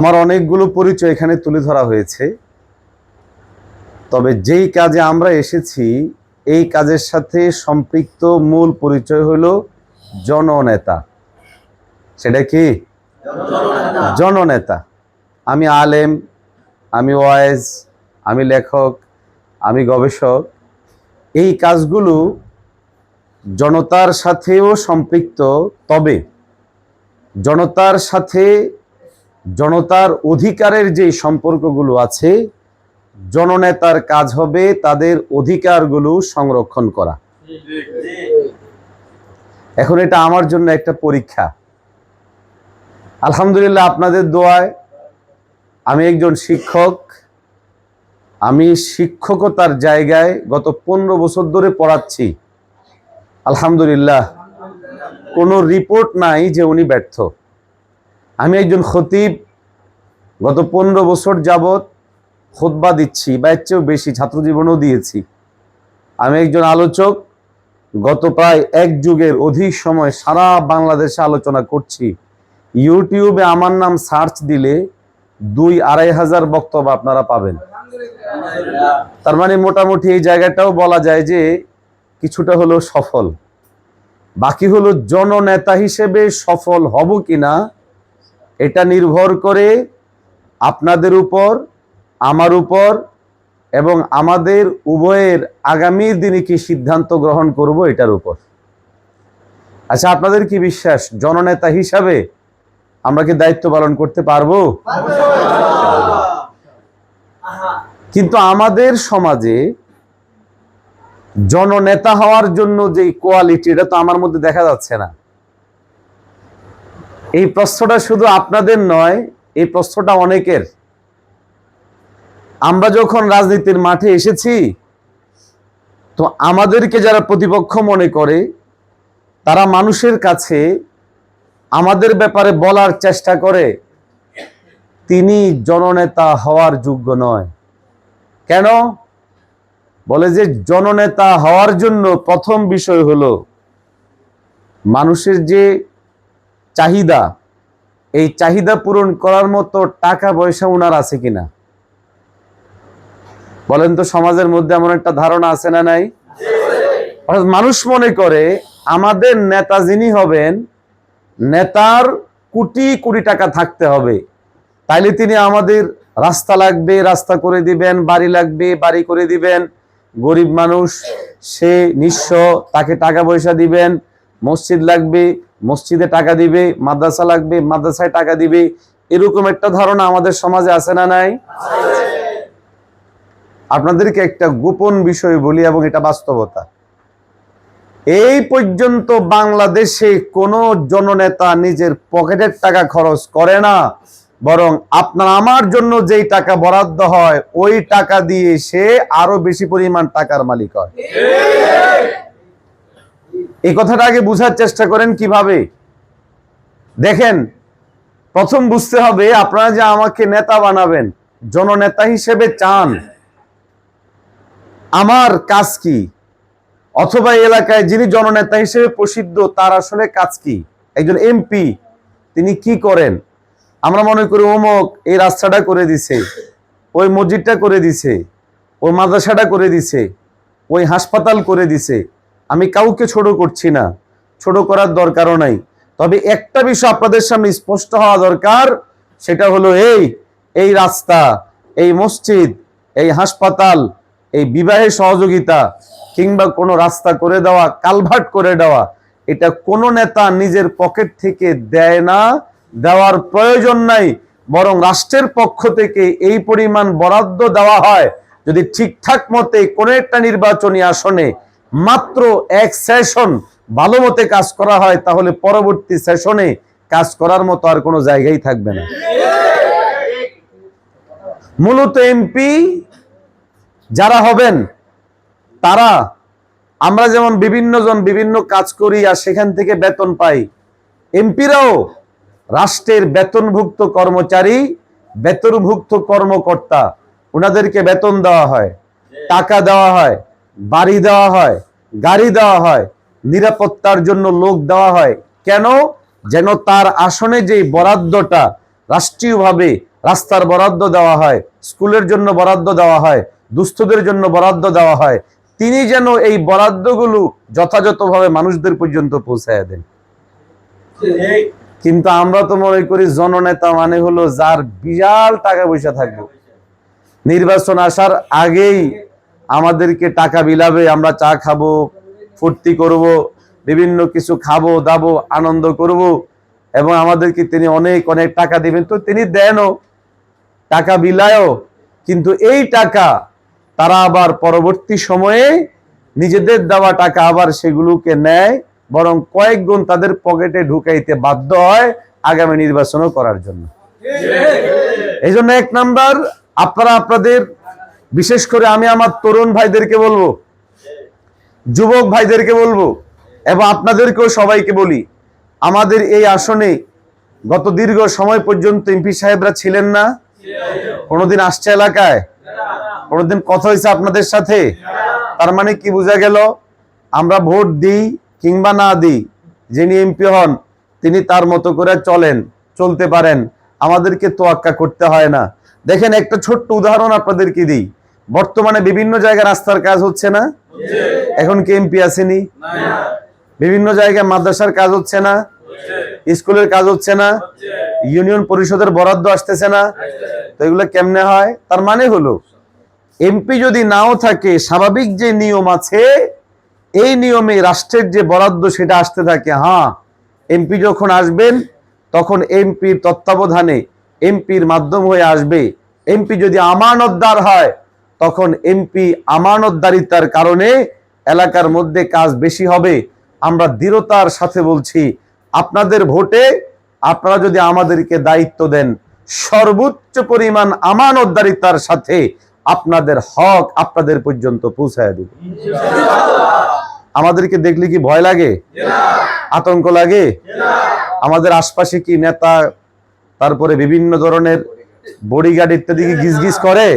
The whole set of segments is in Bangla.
আমার অনেকগুলো পরিচয় এখানে তুলে ধরা হয়েছে। তবে যেই কাজে আমরা এসেছি, এই কাজের সাথে সম্পৃক্ত মূল পরিচয় হলো জননেতা। সেটা কি? জননেতা। আমি আলেম, আমি ওয়াইজ, আমি লেখক, আমি গবেষক। এই কাজগুলো জনতার সাথেও সম্পৃক্ত, তবে জনতার সাথে জনতার অধিকারের যে সম্পর্কগুলো আছে, জননেতার কাজ হবে তাদের অধিকারগুলো সংরক্ষণ করা। এখন এটা আমার জন্য একটা পরীক্ষা। আলহামদুলিল্লাহ আপনাদের দোয়ায় আমি একজন শিক্ষক। আমি শিক্ষকতার জায়গায় গত পনেরো বছর ধরে পড়াচ্ছি। আলহামদুলিল্লাহ। কোনো রিপোর্ট নাই যে উনি ব্যর্থ। আমি একজন খতিব, গত পনেরো বছর যাবৎ খোদবা দিচ্ছি, বা এর চেয়েও বেশি ছাত্র জীবনেও দিয়েছি। আমি একজন আলোচক, গত প্রায় এক যুগের অধিক সময় সারা বাংলাদেশে আলোচনা করছি। ইউটিউবে আমার নাম সার্চ দিলে দুই আড়াই হাজার বক্তব্য আপনারা পাবেন। তার মানে মোটামুটি এই জায়গাটাও বলা যায় যে কিছুটা হলো সফল। বাকি হলো জননেতা হিসেবে সফল হব কিনা এটা নির্ভর করে আপনাদের উপর, আমার উপর এবং আমাদের উভয়ের আগামীর দিনে কি সিদ্ধান্ত গ্রহণ করব এটার উপর। আচ্ছা আপনাদের কি বিশ্বাস? জননেতা হিসাবে আমরা কি দায়িত্ব পালন করতে পারব? কিন্তু আমাদের সমাজে জননেতা হওয়ার জন্য যে কোয়ালিটি এটা তো আমার মধ্যে দেখা যাচ্ছে না। এই প্রশ্নটা শুধু আপনাদের নয়, এই প্রশ্নটা অনেকের। আমরা যখন রাজনীতির মাঠে এসেছি, তো আমাদেরকে যারা প্রতিপক্ষ মনে করে, তারা মানুষের কাছে আমাদের ব্যাপারে বলার চেষ্টা করে, তিনি জননেতা হওয়ার যোগ্য নয়। কেন? বলে যে জননেতা হওয়ার জন্য প্রথম বিষয় হলো, মানুষের যে চাহিদা, এই চাহিদা পূরণ করার মতো টাকা পয়সা উনার আছে কিনা? বলেন তো সমাজের মধ্যে এমন একটা ধারণা আছে না নাই? মানুষ মনে করে আমাদের নেতা যিনি হবেন, নেতার কোটি কোটি টাকা থাকতে হবে। তাইলে তিনি আমাদের রাস্তা লাগবে, রাস্তা করে দিবেন, বাড়ি লাগবে, বাড়ি করে দিবেন। গরিব মানুষ, সে নিঃস্ব, তাকে টাকা পয়সা দিবেন মসজিদ লাগবে, মসজিদে টাকা দিবে, মাদ্রাসা লাগবে, মাদ্রাসায় টাকা দিবে, এরকম একটা ধারণা আমাদের সমাজে আছে না নাই? আপনাদেরকে একটা গোপন বিষয় বলি এবং এটা বাস্তবতা। এই পর্যন্ত বাংলাদেশে কোনো জননেতা নিজের পকেটের টাকা খরচ করে না, বরং আপনার আমার জন্য যেই টাকা বরাদ্দ হয়, ওই টাকা দিয়ে সে আরও বেশি পরিমাণ টাকার মালিক হয়। এই কথাটা আগে বুঝার চেষ্টা করেন কীভাবে? দেখেন, প্রথম বুঝতে হবে আপনারা যে আমাকে নেতা বানাবেন, জননেতা হিসেবে চান। আমার কাজ কি? অথবা এলাকায় যিনি জননেতা হিসেবে প্রসিদ্ধ, তার আসলে কাজ কি? একজন এমপি, তিনি কি করেন? আমরা মনে করি অমুক এই রাস্তাটা করে দিছে, ওই মসজিদটা করে দিছে, ওই মাদ্রাসাটা করে দিছে, ওই হাসপাতাল করে দিছে। আমি কাউকে ছোট করছি না। ছোট করার দরকারও নাই। তবে একটা বিষয় আপনাদের সামনে স্পষ্ট হওয়া দরকার, সেটা হলো এই এই রাস্তা, এই মসজিদ, এই হাসপাতাল, এই বিবাহে সহযোগিতা, কিংবা কোনো রাস্তা করে দেওয়া, কালভার্ট করে দেওয়া, এটা কোনো নেতা নিজের পকেট থেকে দেয় না, দেওয়ার প্রয়োজন নাই, বরং রাষ্ট্রের পক্ষ থেকে এই পরিমাণ বরাদ্দ দেওয়া হয়, যদি ঠিকঠাক মতে কোনো একটা নির্বাচনী আসনে মাত্র এক সেশন ভালো মতে কাজ করা হয়, তাহলে পরবর্তী সেশনে কাজ করার মতো আর কোনো জায়গায় থাকবে না। মূলত এমপি যারা হবেন, তারা আমরা যেমন বিভিন্ন জন বিভিন্ন কাজ করি আর সেখান থেকে বেতন পাই এমপিরাও রাষ্ট্রের বেতনভুক্ত কর্মচারী, বেতনভুক্ত কর্মকর্তা ওনাদেরকে বেতন দেওয়া হয়, টাকা দেওয়া হয়। বাড়ি দেওয়া হয়, গাড়ি দেওয়া হয়, নিরাপত্তার জন্য লোক দেওয়া হয়। কেন? যেন তার আসনে যে বরাদ্দটা রাষ্ট্রীয়ভাবে রাস্তার বরাদ্দ দেওয়া হয়, স্কুলের জন্য বরাদ্দ দেওয়া হয়, দুস্থদের জন্য বরাদ্দ দেওয়া হয়, তিনি যেন এই বরাদ্দগুলো যথাযথভাবে মানুষদের পর্যন্ত পৌঁছায় দেন। কিন্তু আমরা তো মনে করি জননেতা মানে হলো যার বিশাল টাকা পয়সা থাকবে। নির্বাচন আসার আগেই আমাদেরকে টাকা বিলাবে আমরা চা খাব ফুর্তি করব বিভিন্ন কিছু খাব দাবো আনন্দ করব। এবং আমাদেরকে তিনি অনেক অনেক টাকা দিবেন। তো তিনি দেনও টাকা বিলায়ও। কিন্তু এই টাকা তারা আবার পরবর্তী সময়ে নিজেদের দেওয়া টাকা আবার সেগুলোকে নেয় বরং কয়েক গুণ তাদের পকেটে ঢুকাইতে বাধ্য হয় আগামী নির্বাচনও করার জন্য। এই জন্য এক নাম্বার আপনারা আপনাদের বিশেষ করে আমি আমার তরুণ ভাইদেরকে বলব, যুবক ভাইদেরকে বলব, এবং আপনাদেরকেও সবাইকে বলি, আমাদের এই আসনে গত দীর্ঘ সময় পর্যন্ত এমপি সাহেবরা ছিলেন না। কোনোদিন আসছে এলাকায়? কোনোদিন কথা হয়েছে আপনাদের সাথে? তার মানে কি বোঝা গেল, আমরা ভোট দিই কিংবা না দিই, যিনি এমপি হন, তিনি তার মতো করে চলেন, চলতে পারেন। আমাদেরকে তোয়াক্কা করতে হয় না। দেখেন একটা ছোট্ট উদাহরণ আপনাদেরকে দিই। বর্তমানে বিভিন্ন জায়গায় রাস্তার কাজ হচ্ছে না? এখন কি এমপি আসেনি? বিভিন্ন জায়গায় মাদ্রাসার কাজ হচ্ছে না? স্কুলের কাজ হচ্ছে না? ইউনিয়ন পরিষদের বরাদ্দ আসতেছে না? তো এগুলো কেমনে হয়? তার মানে হলো, এমপি যদি নাও থাকে, স্বাভাবিক যে নিয়ম আছে, এই নিয়মে রাষ্ট্রের যে বরাদ্দ সেটা আসতে থাকে। হ্যাঁ এমপি যখন আসবেন, তখন এমপির তত্ত্বাবধানে এমপির মাধ্যম হয়ে আসবে। এমপি যদি আমানতদার হয় তখন এমপি আমানতদারিতার কারণে এলাকার মধ্যে কাজ বেশি হবে। আমরা দৃঢ়তার সাথে বলছি, আপনাদের ভোটে আপনারা যদি আমাদেরকে দায়িত্ব দেন, সর্বোচ্চ পরিমাণ আমানতদারিতার সাথে আপনাদের হক আপনাদের পর্যন্ত পৌঁছায় দেব। আমাদেরকে দেখলে কি ভয় লাগে? আতঙ্ক লাগে? আমাদের আশপাশে কি নেতা তারপরে বিভিন্ন ধরনের বডিগার্ড ইত্যাদি কি গিজ করে?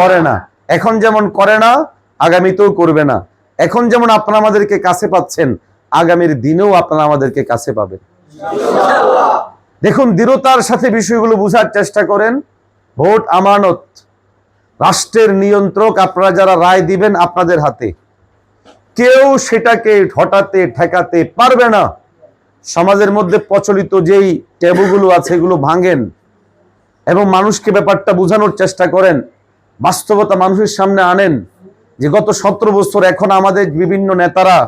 করে না। এখন যেমন করে না, আগামীতেও করবে না। এখন যেমন আপনারা আমাদেরকে কাছে পাচ্ছেন, আগামীর দিনেও আপনারা আমাদেরকে কাছে পাবেন। দেখুন, দৃঢ়তার সাথে বিষয়গুলো বোঝার চেষ্টা করেন। ভোট আমানত। রাষ্ট্রের নিয়ন্ত্রক আপনারা যারা রায় দিবেন আপনাদের হাতে। কেউ সেটাকে হঠাতে ঠেকাতে পারবে না। সমাজের মধ্যে প্রচলিত যেই ট্যাবুগুলো আছে, এগুলো ভাঙেন। এবং মানুষকে ব্যাপারটা বোঝানোর চেষ্টা করেন। বাস্তবতা মানুষের সামনে আনেন যে গত সতেরো বছর এখন আমাদের বিভিন্ন নেতারা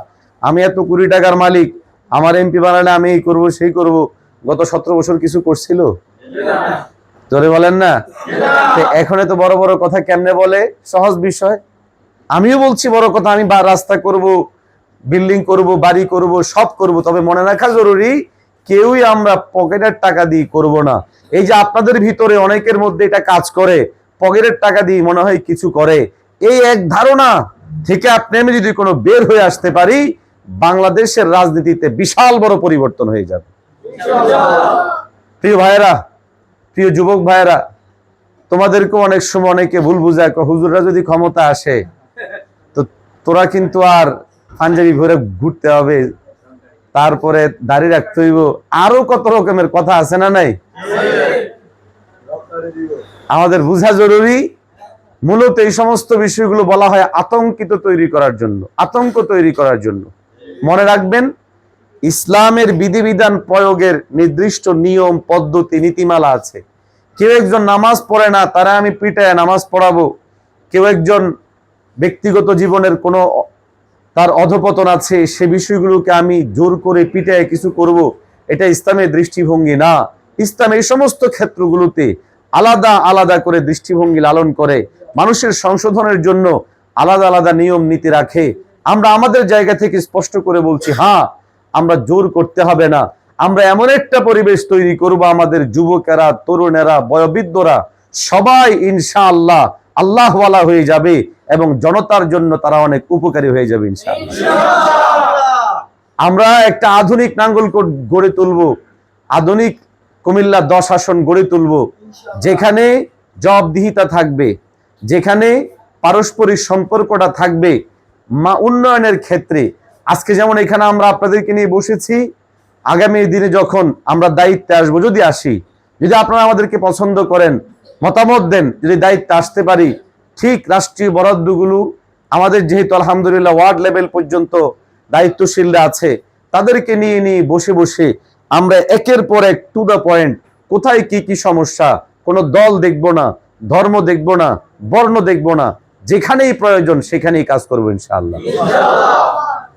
আমি এত কোটি টাকার মালিক আমার এমপি বানালে আমি এই করব সেই করব গত সতেরো বছর কিছু করছিল? জোরে বলেন না। তো এখন এত বড় বড় কথা কেমনে বলে? সহজ বিষয়। আমিও বলছি বড় কথা আমি বা রাস্তা করব বিল্ডিং করব বাড়ি করব সব করব তবে মনে রাখা জরুরি কেউই আমরা পকেটের টাকা দিয়ে করব না। এই যে আপনাদের ভিতরে অনেকের মধ্যে এটা কাজ করে পকেটের টাকা দিয়ে মনে হয় কিছু করে। এই এক ধারণা থেকে আপনি আমি যদি কোনো বের হয়ে আসতে পারি, বাংলাদেশের রাজনীতিতে বিশাল বড় পরিবর্তন হয়ে যাবে। প্রিয় ভাইয়েরা, প্রিয় যুবক ভাইয়েরা তোমাদেরকে অনেক সময় অনেকে ভুল বুঝায় হুজুররা যদি ক্ষমতা আসে, তো তোরা কিন্তু আর পাঞ্জাবি ভরে ঘুরতে হবে। তারপরে দাড়ি রাখতে হইব। আরও কত রকমের কথা আছে না নাই? আমাদের বোঝা জরুরি। মূলত এই সমস্ত বিষয়গুলো বলা হয় আতঙ্কিত তৈরি করার জন্য, আতঙ্ক তৈরি করার জন্য। মনে রাখবেন, ইসলামের বিধিবিধান প্রয়োগের নির্দিষ্ট নিয়ম, পদ্ধতি, নীতিমালা আছে। কেউ একজন নামাজ পড়ে না, তারা আমি পিটায় নামাজ পড়াবো। কেউ একজন ব্যক্তিগত জীবনের কোনো তার অধপতন আছে, সে বিষয়গুলোকে আমি জোর করে পিটায় কিছু করব, এটা ইসলামের দৃষ্টিভঙ্গি না। ইসলাম এই সমস্ত ক্ষেত্রগুলোতে আলাদা আলাদা করে দৃষ্টিভঙ্গি লালন করে মানুষের সংশোধনের জন্য আলাদা আলাদা নিয়ম নীতি রাখে। আমরা আমাদের জায়গা থেকে স্পষ্ট করে বলছি হ্যাঁ আমরা জোর করতে হবে না। আমরা এমন একটা পরিবেশ তৈরি করব আমাদের যুবকেরা তরুণেরা বয়োবৃদ্ধরা সবাই ইনশাআল্লাহ আল্লাহওয়ালা হয়ে যাবে এবং জনতার জন্য তারা অনেক উপকারী হয়ে যাবে ইনশাআল্লাহ। আমরা একটা আধুনিক নাঙ্গলকোট গড়ে তুলব আধুনিক কুমিল্লা দশ আসন গড়ে তুলব যেখানে জবাবদিহিতা থাকবে, যেখানে পারস্পরিক সম্পর্কটা থাকবে মা উন্নয়নের ক্ষেত্রে। আজকে যেমন এখানে আমরা আপনাদেরকে নিয়ে বসেছি, আগামী দিনে যখন আমরা দায়িত্বে আসব, যদি আসি, যদি আপনারা আমাদেরকে পছন্দ করেন, মতামত দেন, যদি দায়িত্ব আসতে পারি, ঠিক রাষ্ট্রীয় বরাদ্দগুলো আমাদের যেহেতু আলহামদুলিল্লাহ ওয়ার্ড লেভেল পর্যন্ত দায়িত্বশীলরা আছে, তাদেরকে নিয়ে নিয়ে বসে বসে আমরা একের পর এক টু দ্য পয়েন্ট কোথায় কি কি সমস্যা? কোনো দল দেখব না, ধর্ম দেখব না, বর্ণ দেখব না, যেখানেই প্রয়োজন সেখানেই কাজ করব ইনশাআল্লাহ।